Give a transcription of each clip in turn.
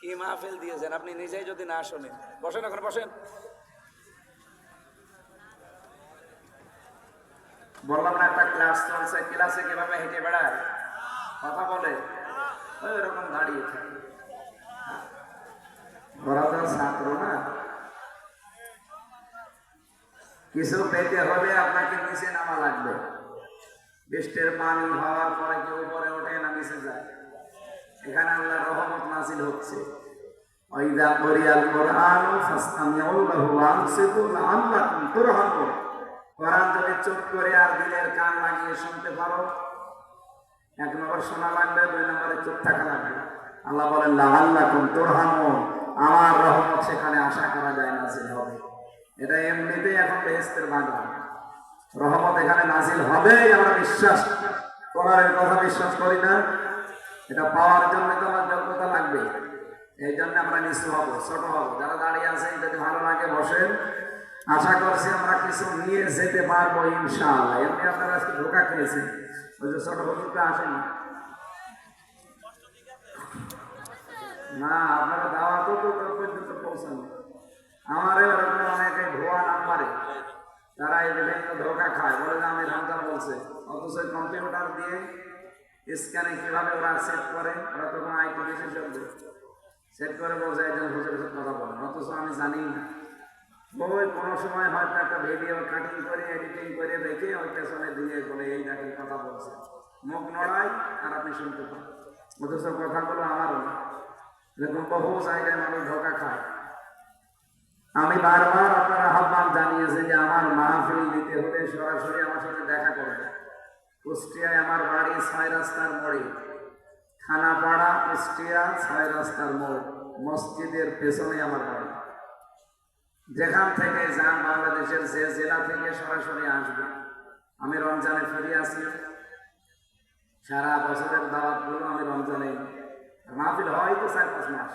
কি মাহফিল দিয়েছেন? আপনি নিজেই যদি না শোনেন। বসেন এখন বসেন। বললাম না, একটা ক্লাস চলছে ক্লাসে কীভাবে হেঁটে বেড়ায়? কথা বলে। ওই দাঁড়িয়ে থাকে। ছাত্র না। কিছু পেতে হলে আপনাকে নিচে নামা লাগবে। বৃষ্টির পানি হওয়ার পরে কেউ উপরে ওঠে না নিচে যায়? এখানে আল্লাহ নাজিল হচ্ছে। কোরআন যদি চুপ করে আর দিলের কান লাগিয়ে শুনতে পারো, এক নম্বর শোনা লাগবে, দুই নম্বরে চুপ থাকা লাগবে। আল্লাহ বলেন আমার রহমত সেখানে আশা করা যায় নাজিল হবে। এটা এমনিতেই এখন বেহেস্তের রহমত এখানে নাজিল হবেই, আমরা বিশ্বাস কোরআনের কথা বিশ্বাস করি না। এটা পাওয়ার জন্য তো আমার যোগ্যতা লাগবে। এই জন্য আমরা নিঃস্ব হব, ছোট হব। যারা দাঁড়িয়ে আছেন, যদি ভালো লাগে বসেন। আশা করছি আমরা কিছু নিয়ে যেতে পারব ইনশাআল্লাহ। এমনি আপনারা আজকে ধোকা খেয়েছেন। ওই যে ছোট হুজুরটা আসেন। না, আপনারা দাওয়া তো তো পর্যন্ত পৌঁছানো আমারও ওরকম অনেকে ভুয়া নাম্বারে তারা এই বিভিন্ন ধোকা খায়। বলে যে আমি রমজান বলছে, অথচ কম্পিউটার দিয়ে স্ক্যানে কীভাবে ওরা সেট করে, ওরা তখন আইটি বিশেষজ্ঞ। সেট করে বলছে একজন হুজুরের কথা বলেন অথচ আমি জানি না। ওই কোনো সময় হয়তো একটা ভিডিও কাটিং করে এডিটিং করে রেখে ওই পেছনে দিয়ে বলে, এই দেখেন, কথা বলছে। মুখ নড়ায় আর আপনি শুনতে পান। অথচ কথাগুলো আমারও না। এরকম বহু জায়গায় মানুষ ধোকা খায়। আমি বারবার আপনার আহ্বান জানিয়েছি যে আমার মাহফিল দিতে হলে সরাসরি আমার সাথে দেখা করবে কুষ্টিয়ায় আমার বাড়ি, ছয় রাস্তার মোড়ে। খানাপাড়া কুষ্টিয়া ছয় রাস্তার মোড়, মসজিদের পেছনে আমার বাড়ি। যেখান থেকে যান বাংলাদেশের যে জেলা থেকে সরাসরি আসবে। আমি রমজানে ফিরে আসি। সারা বছরের দাওয়াতগুলো আমি রমজানে মাহফিল হয় তো চার পাঁচ মাস।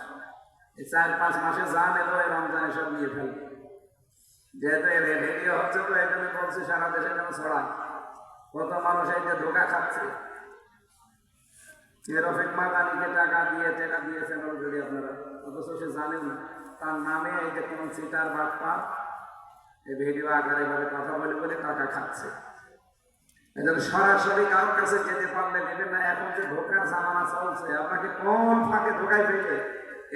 এই চার পাঁচ মাসে যা এলো এই রমজানে সব নিয়ে ফেলব। যেহেতু ভিডিও হচ্ছে তো জন্য বলছি সারা দেশে যেন ছড়ায়। কত মানুষ এই যে ধোকা খাচ্ছে। টাকা দিয়ে আপনারা। জানেন না, তার নামে এই যে ভিডিও আকারে কথা বলে বলে খাচ্ছে। সরাসরি কারোর কাছে যেতে পারলে নেবেন না। এখন যে ধোকার জামানা চলছে, আপনাকে কোন ফাঁকে ধোকায় ফেলে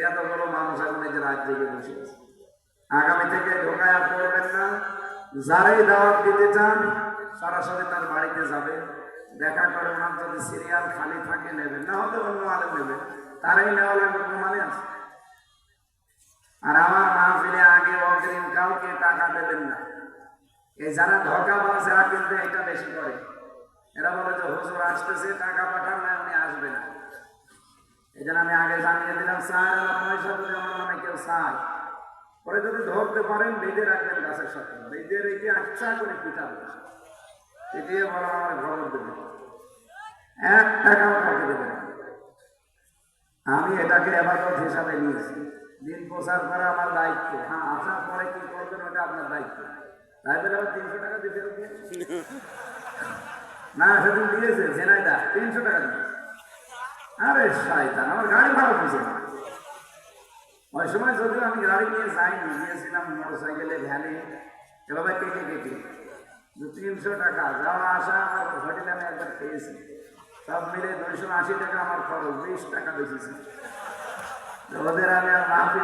এতগুলো মানুষ এখন এই যে রাত জেগে বসে আছে। আগামী থেকে ধোকায় আর পড়বেন না। যারাই দাওয়াত দিতে চান, সরাসরি তার বাড়িতে যাবে দেখা করে ওনার যদি সিরিয়াল খালি থাকে নেবেন না হলে অন্য আলে নেবেন তারাই নেওয়া লাগবে কোনো মানে আছে। আর আমার মাহফিলে আগে অগ্রিম কাউকে টাকা দেবেন না। এই যারা ধোকা বাজে কিন্তু এটা বেশি করে। এরা বলে যে, হুজুর আসতেছে, টাকা পাঠান না, উনি আসবে না। এই জন্য আমি আগে জানিয়ে দিলাম, স্যার, এরা পয়সা যদি আমার নামে কেউ চায়। পরে যদি ধরতে পারেন, বেঁধে রাখবেন গাছের সাথে। বেঁধে রেখে আচ্ছা করে পিটাবেন। পিটিয়ে বলো আমার দেবে এক টাকাও কাউকে দেবে আমি এটাকে এবাদত হিসাবে নিয়েছি। দিন প্রচার করা আমার দায়িত্ব। হ্যাঁ আসার পরে কি করবেন ওটা আপনার দায়িত্ব। তাই আবার তিনশো টাকা দিতে না, সেদিন দিয়েছে জেনাইদা তিনশো টাকা দিয়েছে। আরে শাইতান আমার গাড়ি খুঁজে না ওই সময় যদিও আমি গাড়ি নিয়ে যাইনি, গিয়েছিলাম মোটর সাইকেলে ভ্যানে। এভাবে কেটে কেটে। দু তিনশো টাকা যাওয়া আসা আমার হোটেলে আমি একবার খেয়েছি সব মিলে দুইশো আশি টাকা আমার খরচ বিশ টাকা বেশি ওদের আমি আর মাফি